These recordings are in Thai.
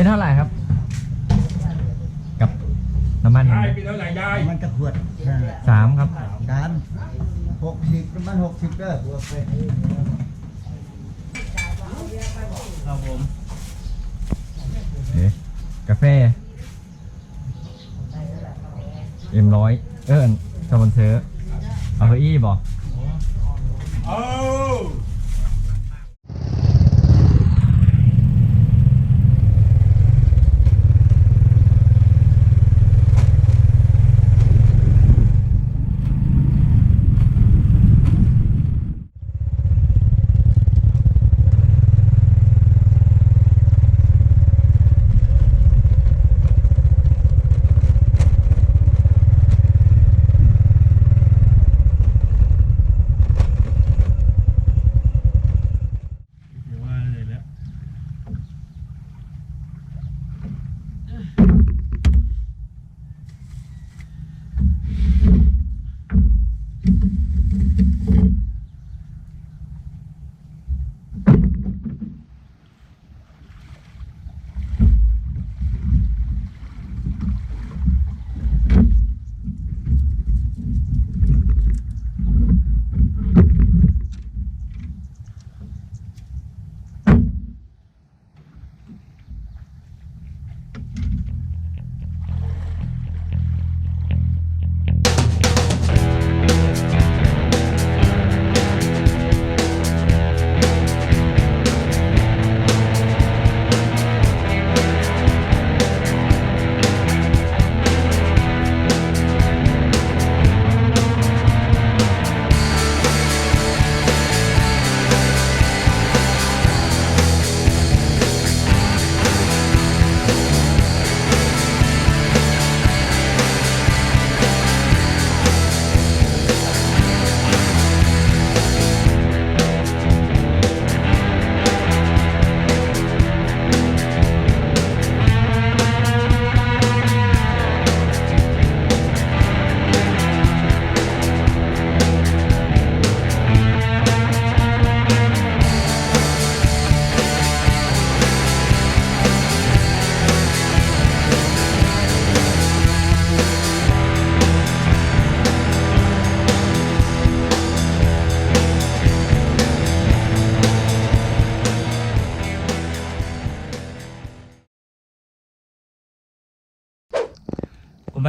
เป็นเท่าไหร่ครับ กับน้ำมันยายเป็นเท่าไหร่ยายมันจะขวดนั่นแหละสามครับสามหกสิบมันหกสิบเด้อบวกไปครับผมเอ๊ะกาแฟเอ็มร้อยเออสปอนเซอร์เอาเก้าอี้บอก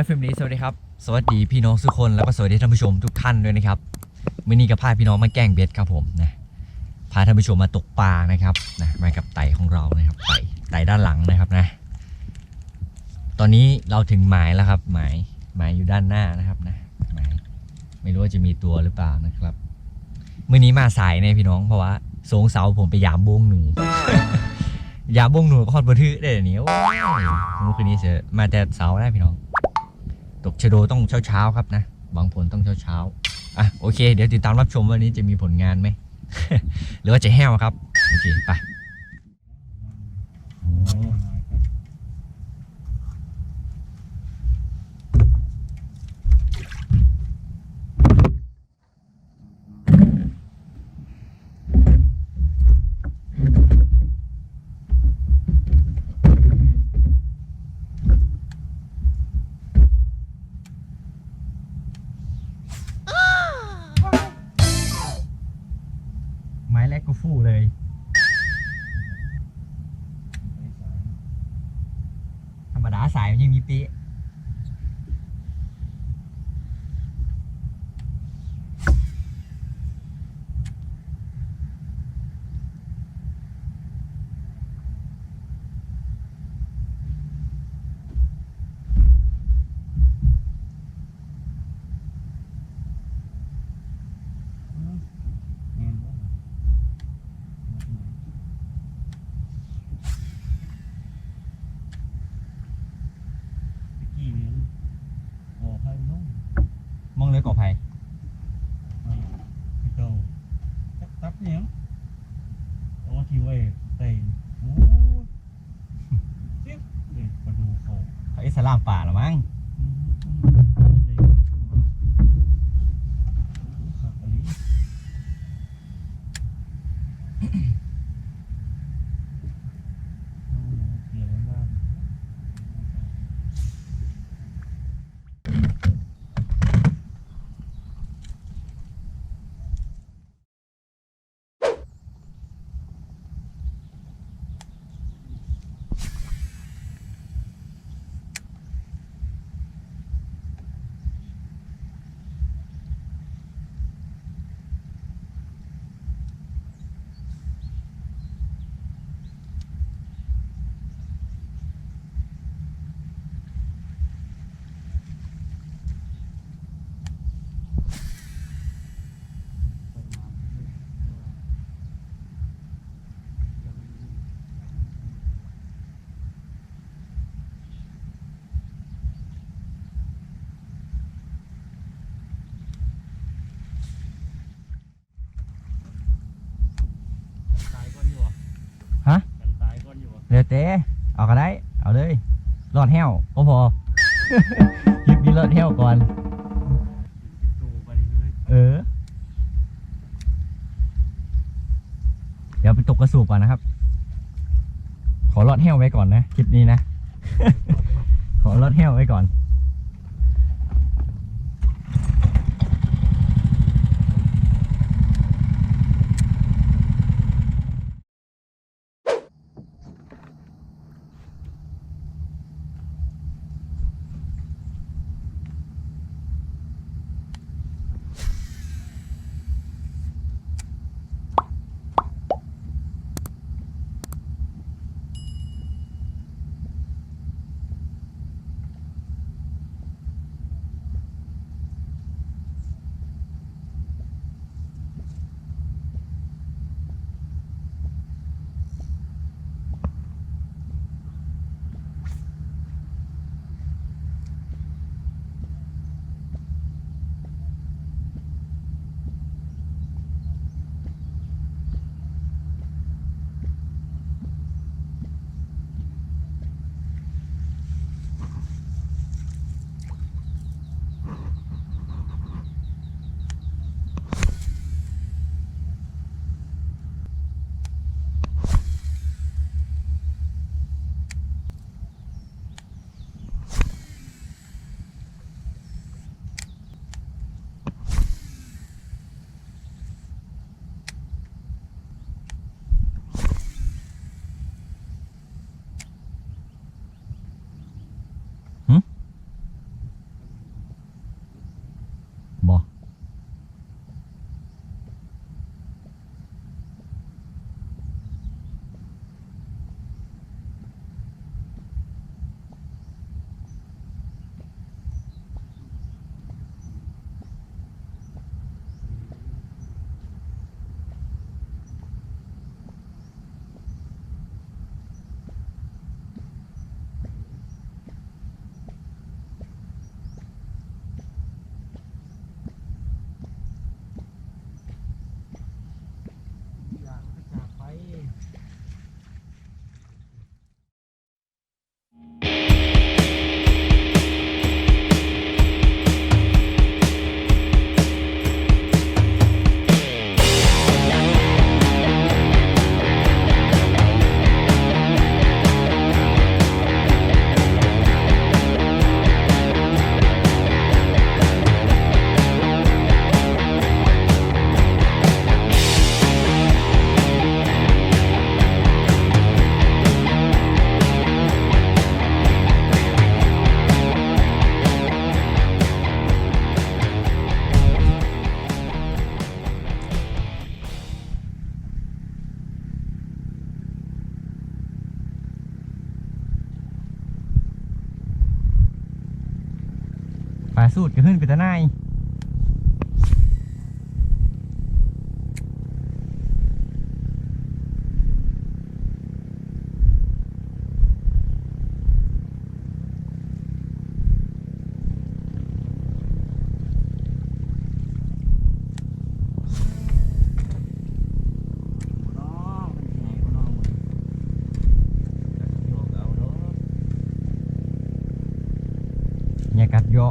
คุณไมฟิล์มนี้สวัสดีครับ สวัสดีพี่น้องทุกคนแล้วก็สวัสดีท่านผู้ชมทุกท่านด้วยนะครับมื่อนี้กับพาพี่น้องมาแกล้งเบ็ดครับผมนะพาท่านผู้ชมมาตกปลานะครับนะมากับไต่ของเรานะครับไต่ไต่ด้านหลังนะครับนะ ตอนนี้เราถึงหมายแล้วครับหมายหมายอยู่ด้านหน้านะครับนะหมายไม่รู้ว่าจะมีตัวหรือเปล่านะครับมื่อนี้มาสายเนี่ยพี่น้องเพราะว่าสงเสาผมไปยามบงหนูยามบงหนูก็คอดบันทึกได้เดี๋ยวนี้โอ้ยคืนนี้เสียมาแต่เสาได้พี่น้อง ตกชโดต้องเช้าเช้าๆครับนะบางผลต้องเช้าเช้าๆอะโอเค เดี๋ยวติดตามรับชมวันนี้จะมีผลงานไหม หรือว่าจะแห้วครับ โอเค ไป ดาสายมันยังมีเป๊ะ là làm ăn. เด้เอาก็ได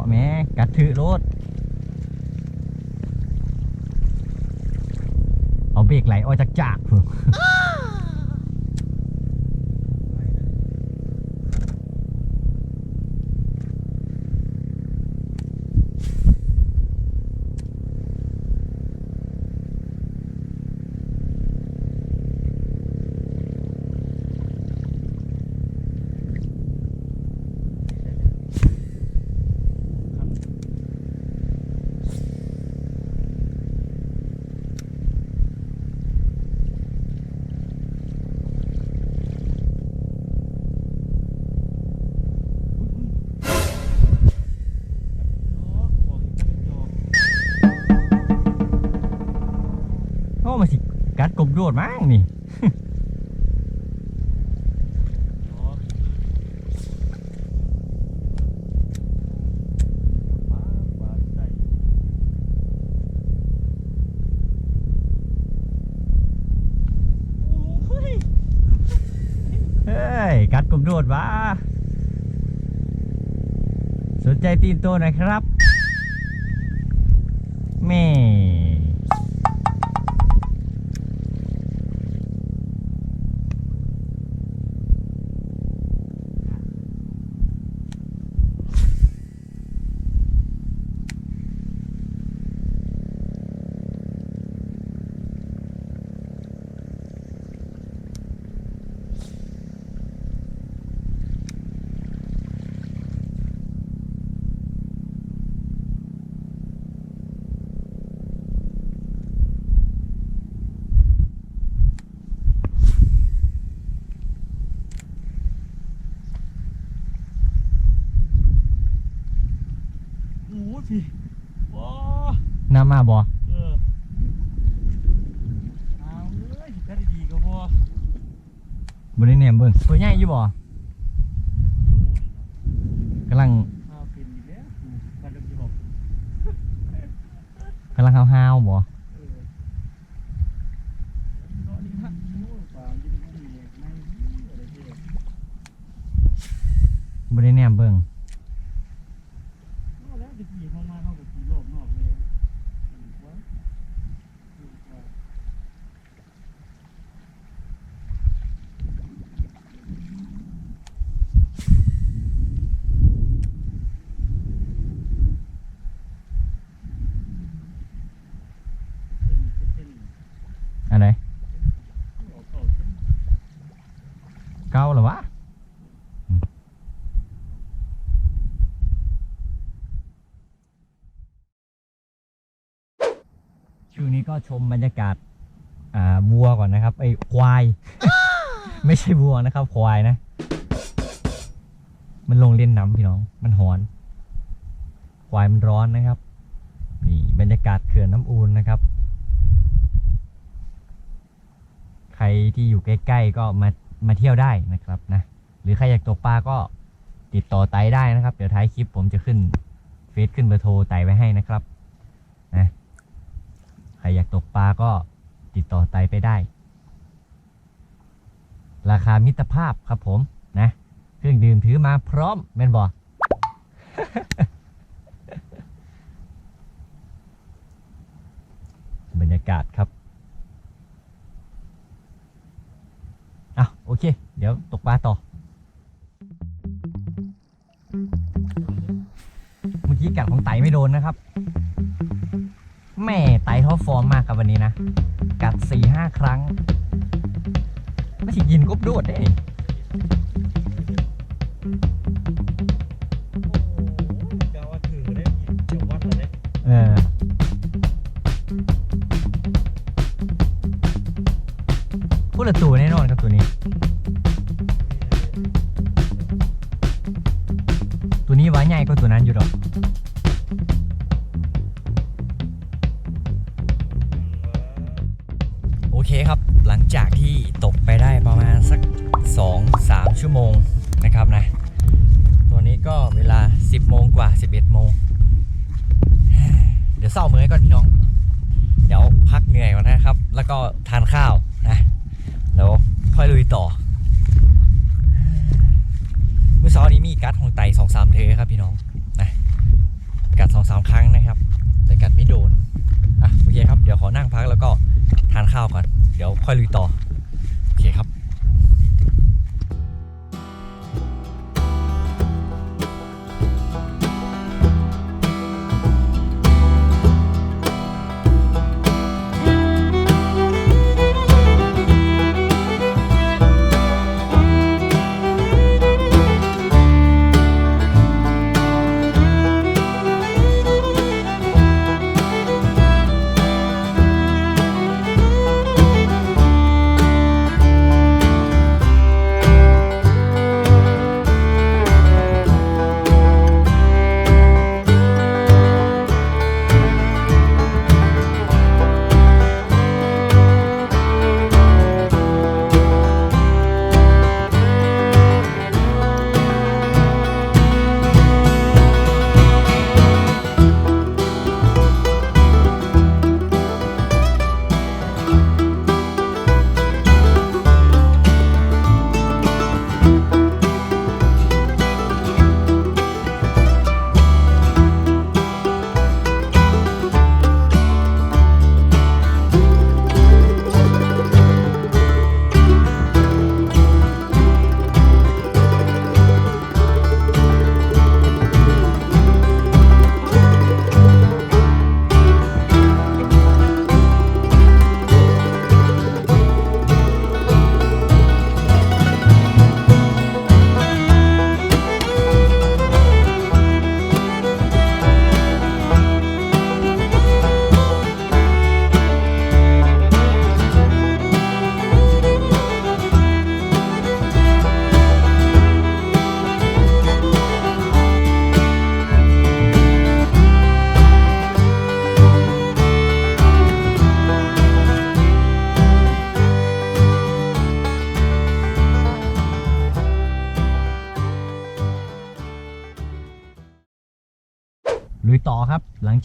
ะแม่กัดถือรถเอาเบรกไหลออกจากจาก โดดมั้งนี่เฮ้ยกัดกบโดดวะสนใจตีนโตหน่อยครับแม่นำ มาบ่เออเอาเลยถ้าดีๆก็พอบนนี้เนี่ยเบิ่งตัวใหญ่อยู่บ่ดูนี่กำลังข้าวเป็นอีกแล้วอืมการดูที่บอกกำลังห้าวๆบ่เออตอนนี้ฮะโอ้ปลาอยู่ในกลุ่มเนี่ยไม่อะไรเจ๊บนนี้เนี่ยเบิ่ง เอาแล้วจะขี่เข้ามาเข้ากับขี่รอบนอกเลยอืมวะอืมวะ เส้นเส้น อะไร ออกเข้าเส้น เก้าเหรอวะอืม ช่วงนี้ก็ชมบรรยากาศอ่าวัวก่อนนะครับไอ้ควาย ไม่ใช่วัวนะครับ ควายนะ มันลงเล่นน้ำพี่น้อง มันหอน ควายมันร้อนนะครับนี่บรรยากาศเขื่อนน้ำอูนนะครับ ใครที่อยู่ใกล้ๆก็มามาเที่ยวได้นะครับนะหรือใครอยากตกปลาก็ติดต่อไตได้นะครับ เดี๋ยวท้ายคลิปผมจะขึ้นเฟซขึ้นเบอร์โทรไตไว้ให้นะครับ ใครอยากตกปลาก็ติดต่อไตไปได้ ราคามิตรภาพครับผมนะ เครื่องดื่มถือมาพร้อมแม่นบอบรรยากาศครับอะโอเค เดี๋ยวตกปลาต่อ เมื่อกี้กัดของไตไม่โดนนะครับ แม่ ตเขาฟอร์มมากครับวันนี้นะ กัดสี่ห้าครั้ง ไม่ใช่ยินกบโดดได้ เคครับ หลังจากที่ตกไปได้ประมาณสัก 2-3 ชั่วโมงนะครับนะ ตัวนี้ก็เวลา 10 โมงกว่า 11 โมง เดี๋ยวเศร้ามือก่อนพี่น้อง เดี๋ยวพักเหนื่อยก่อนนะครับ แล้วก็ทานข้าวนะแล้วค่อยลุยต่อเมื่อเช้านี้มีกัดของไตสองสามเทครับพี่น้องนะกามครั้งนะครับ แต่กัดไม่โดนอะโอเคครับ เดี๋ยวขอนั่งพักแล้วก็านข้าวก่อน เดี๋ยวค่อยลุยต่อ โอเคครับ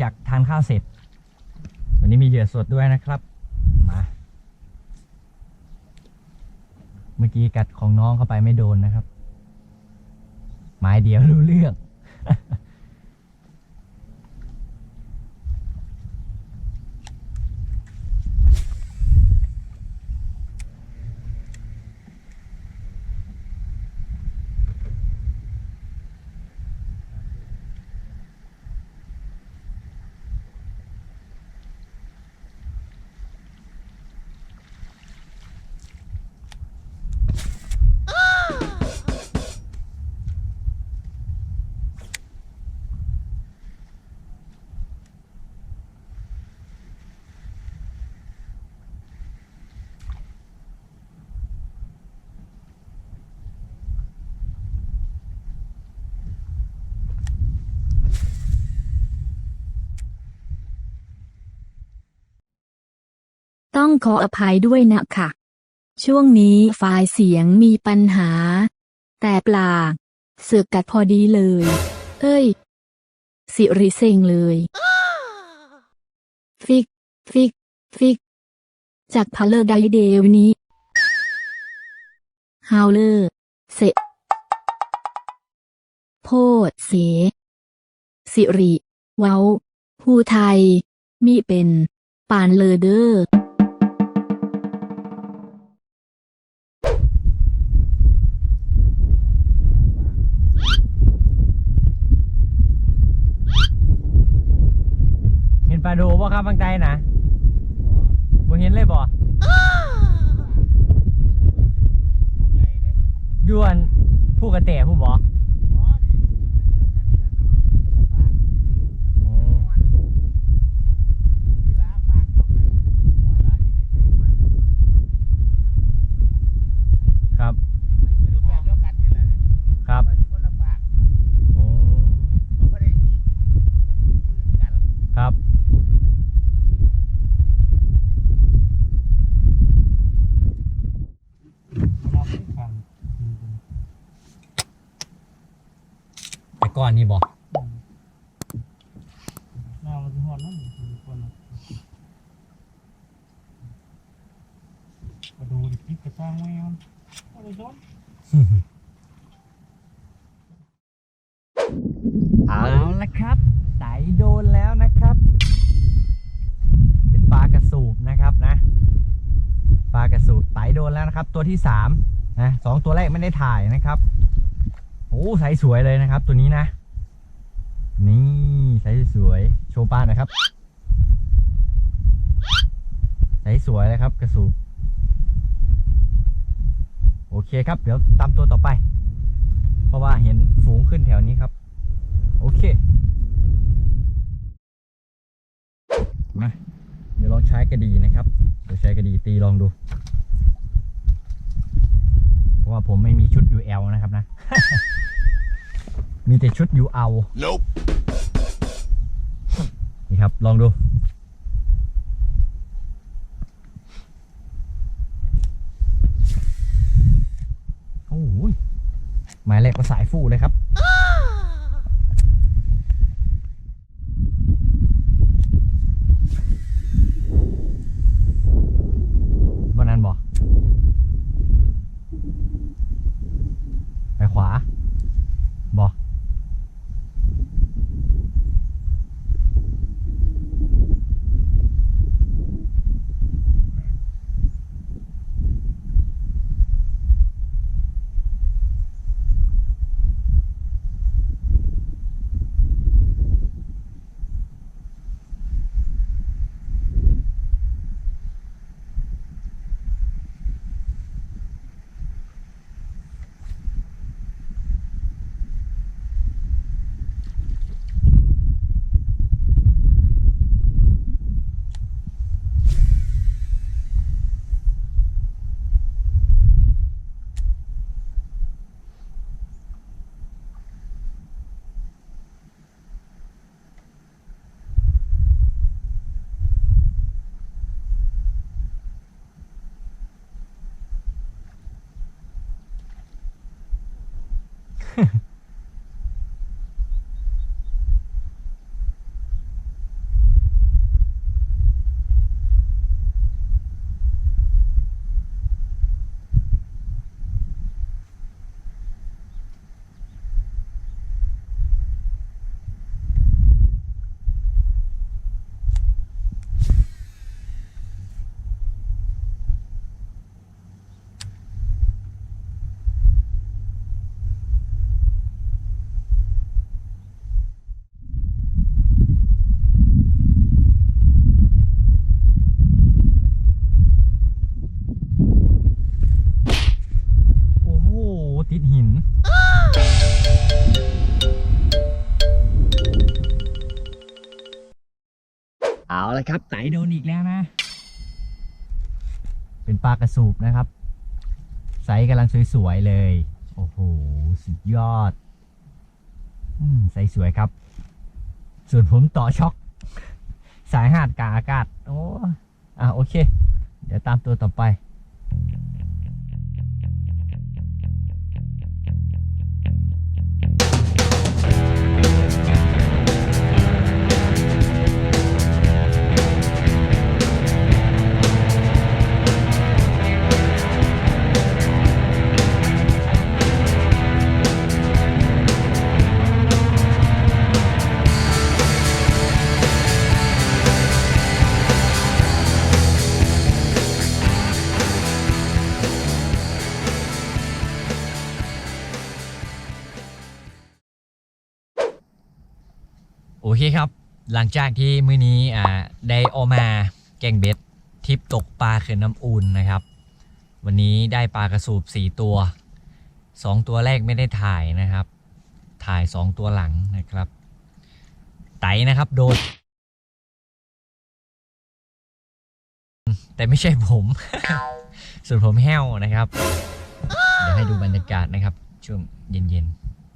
จากทานข้าวเสร็จ วันนี้มีเหยื่อสดด้วยนะครับ มา เมื่อกี้กัดของน้องเข้าไปไม่โดนนะครับ ไม้เดียวรู้เรื่อง ขออภัยด้วยนะคะช่วงนี้ไฟล์เสียงมีปัญหา แต่ปลาเสือกกัดพอดีเลย เอ้ย สิริเซงเลย ฟิก ฟิก ฟิก จากพาเลอร์ไดเดวนี้ฮาวเลอร์ เสโพดเส สิริ เว้า ผู้ไทย มีเป็น ปานเลอเดอร์ เห็นปลาดูบ่ครับบางใจนะบ่เห็นเลยบ่อยวนผู้กระแตผู้บ่โอ้ครับ ครับโอ้ครับ แต่ก่อนนี่บ่ แนวมันหอนนั่นคือคนมาดูดิคลิปกระจ้างแมวโอ้ยโดน เอาละครับไตโดน ตัว ที่สามนะสองตัวแรกไม่ได้ถ่ายนะครับโอ้ใสสวยเลยนะครับ ตัวนี้นะ นี่ใสสวยโชว์ป้าหนะครับใสสวยเลยครับ กระสูบโอเคครับ เดี๋ยวตามตัวต่อไป เพราะว่าเห็นฝูงขึ้นแถวนี้ครับ โอเคมาเดี๋ยวลองใช้กระดีนะครับเดี๋ยวใช้กระดีตีลองดู ราะว่าผมไม่มีชุด UL นะครับนะ มีแต่ชุด UL Nope. นี่ครับ ลองดูโอ้ยหมายแรกก็สายฟูเลยครับบ ครับไตโดนอีกแล้วนะ เป็นปลากระสูบนะครับ ไซส์กำลังสวยๆเลย โอ้โห สุดยอดอืมไซส์สวยครับ ส่วนผมต่อช็อกสายหาดกาอากาศ โอ้อะโอเค เดี๋ยวตามตัวต่อไป หลังจากที่มื้อนี้อ่าได้ออกมาแกงเบ็ดทริปตกปลาเขื่อนน้ำอุ่นนะครับ วันนี้ได้ปลากระสูบ4ตัว2ตัวแรกไม่ได้ถ่ายนะครับ ถ่าย2ตัวหลังนะครับ ไตนะครับโดนแต่ไม่ใช่ผม ส่วนผมแห้วนะครับ เดี๋ยวให้ดูบรรยากาศนะครับ ช่วงเย็น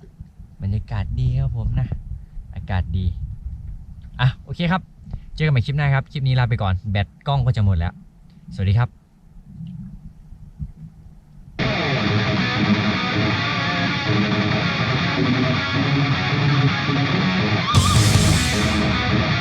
ๆ บรรยากาศดีครับผมนะ อากาศดี อะโอเคครับ เจอกันใหม่คลิปหน้าครับ คลิปนี้ลาไปก่อน แบตกล้องก็จะหมดแล้ว สวัสดีครับ Thank.